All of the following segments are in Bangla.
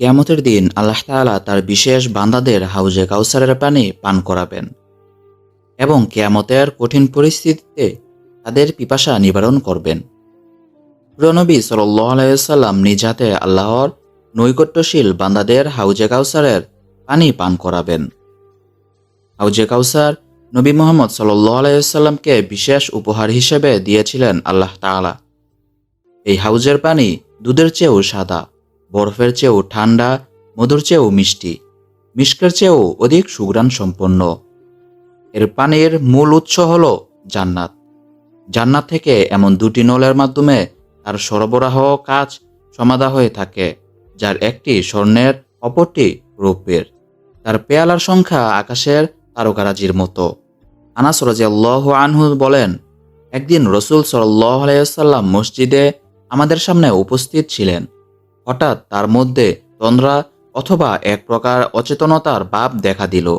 কেয়ামতের দিন আল্লাহ তাআলা তার বিশেষ বান্দাদের হাউজে কাউসারের পানি পান করাবেন এবং কেয়ামতের কঠিন পরিস্থিতিতে তাদের পিপাসা নিবারণ করবেন। প্রনবী সাল্লাম নিজ হাতে আল্লাহর নৈকট্যশীল বান্দাদের হাউজে কাউসারের পানি পান করাবেন। হাউজে কাউসার নবী মোহাম্মদ সাল্লামকে বিশেষ উপহার হিসেবে দিয়েছিলেন আল্লাহ তাআলা। এই হাউজের পানি দুধের চেয়েও সাদা। বরফের চেয়েও ঠান্ডা মধুর চেয়েও মিষ্টি, মিষ্কের চেয়েও অধিক সুগ্রাণ সম্পন্ন এর পানির মূল উৎস হল জান্নাত। জান্নাত থেকে এমন দুটি নলের মাধ্যমে তার সরবরাহ কাজ সমাধা হয়ে থাকে, যার একটি স্বর্ণের, অপরটি রৌপ্যের। তার পেয়ালার সংখ্যা আকাশের তারকারাজির মতো। আনাস রাজিয়াল্লাহ আনহু বলেন, একদিন রসুল সাল্লাহ আলাইসাল্লাম মসজিদে আমাদের সামনে উপস্থিত ছিলেন। হঠাৎ তার মধ্যে তন্দ্রা অথবা এক প্রকার অচেতনতার ভাব দেখা দিল।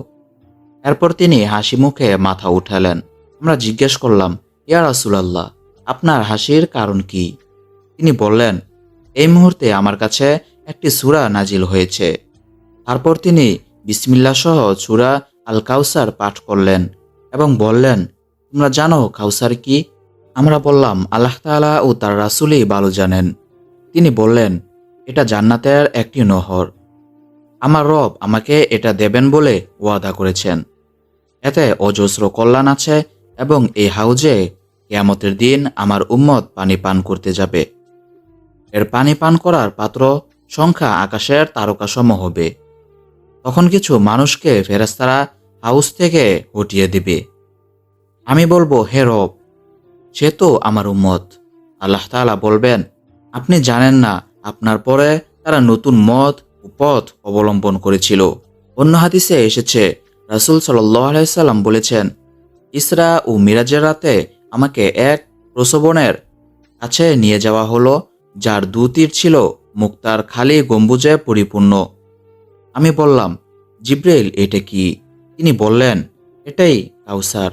এরপর তিনি হাসি মুখে মাথা উঠালেন। আমরা জিজ্ঞেস করলাম, ইয়া রাসুলাল্লাহ, আপনার হাসির কারণ কি? তিনি বললেন, এই মুহূর্তে আমার কাছে একটি সূরা নাজিল হয়েছে। তারপর তিনি বিসমিল্লা সহ সূরা আল কাউসার পাঠ করলেন এবং বললেন, তোমরা জানো কাউসার কি? আমরা বললাম, আল্লাহ তাআলা ও তার রাসূলই ভালো জানেন। তিনি বললেন এটা জান্নাতের একটি নহর। আমার রব আমাকে এটা দেবেন বলে ওয়াদা করেছেন। এতে অজস্র কল্যাণ আছে এবং এই হাউজে কেয়ামতের দিন আমার উম্মত পানি পান করতে যাবে। এর পানি পান করার পাত্র সংখ্যা আকাশের তারকাসম হবে। তখন কিছু মানুষকে ফেরেস্তারা হাউস থেকে হটিয়ে দিবে। আমি বলব, হে রব, সে তো আমার উম্মত। আল্লাহ তাআলা বলবেন, আপনি জানেন না আপনার পরে তারা নতুন মত ও পথ অবলম্বন করেছিল। অন্য হাদিসে এসেছে, রাসুল সাল্লাম বলেছেন, ইসরা ও মিরাজের রাতে আমাকে এক প্রসবনের কাছে নিয়ে যাওয়া হলো, যার দু তীর ছিল মুক্তার খালি গম্বুজে পরিপূর্ণ। আমি বললাম জিব্রাইল এটা কি? তিনি বললেন, এটাই কাউসার।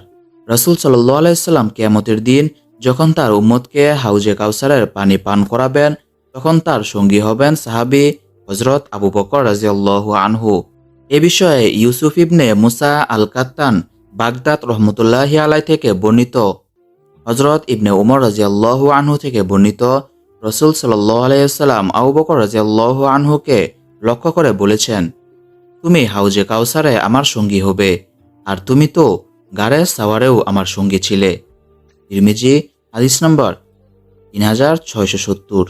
রাসুল সাল্লাহ আলাইসাল্লাম কেয়ামতের দিন যখন তার উম্মতকে হাউজে কাউসারের পানি পান করাবেন তখন তার সঙ্গী হবেন সাহাবি হজরত আবু বকর রাজিয়াল্লাহ আনহু। এ বিষয়ে ইউসুফ ইবনে মুসা আল কাত্তান বাগদাদ রহমতুল্লাহি আলাই থেকে বর্ণিত। হজরত ইবনে উমর রাজিয়াল্লাহু আনহু থেকে বর্ণিত রসুল সাল্লাহ আলাইসাল্লাম আবু বকর রাজিয়াল্লাহ আনহুকে লক্ষ্য করে বলেছেন, তুমি হাউজে কাউসারে আমার সঙ্গী হবে, আর তুমি তো গাড়ে সাওয়ারেও আমার সঙ্গী ছিলে। তিরমিজি, হাদিস নম্বর তিন হাজার ছয়শো সত্তর।